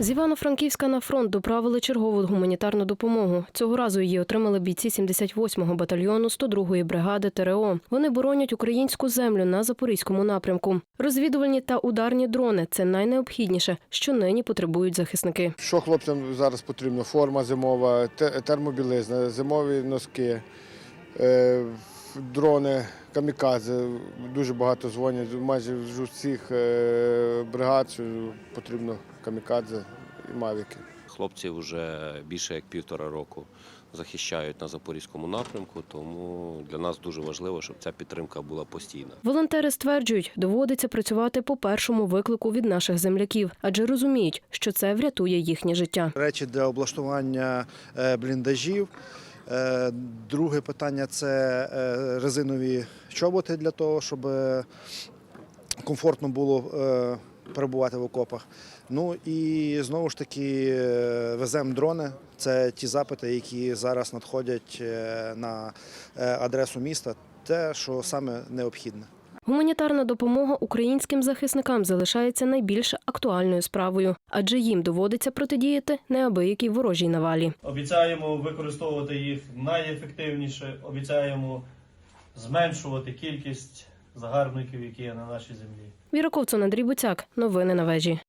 З Івано-Франківська на фронт доправили чергову гуманітарну допомогу. Цього разу її отримали бійці 78-го батальйону 102-ї бригади ТРО. Вони боронять українську землю на запорізькому напрямку. Розвідувальні та ударні дрони це найнеобхідніше, що нині потребують захисники. Що хлопцям зараз потрібно? Форма зимова, термобілизна, зимові носки, е, дрони, камікадзе. Дуже багато дзвонять. Майже з усіх е, бригад що потрібно камікадзе і мавіки. Хлопці вже більше як півтора року захищають на запорізькому напрямку, тому для нас дуже важливо, щоб ця підтримка була постійна. Волонтери стверджують, доводиться працювати по першому виклику від наших земляків, адже розуміють, що це врятує їхнє життя. речі для облаштування е, бліндажів. Е, Друге питання це е, резинові чоботи для того, щоб е, комфортно було перебувати в окопах. Ну і знову ж таки веземо дрони. Це ті запити, які зараз надходять на адресу міста. Те, що саме необхідне. Гуманітарна допомога українським захисникам залишається найбільш актуальною справою, адже їм доводиться протидіяти неабиякій ворожій навалі. Обіцяємо використовувати їх найефективніше. Обіцяємо зменшувати кількість загарбників, які є на нашій землі. Віра Ковцун, Андрій Буцяк. Новини на вежі.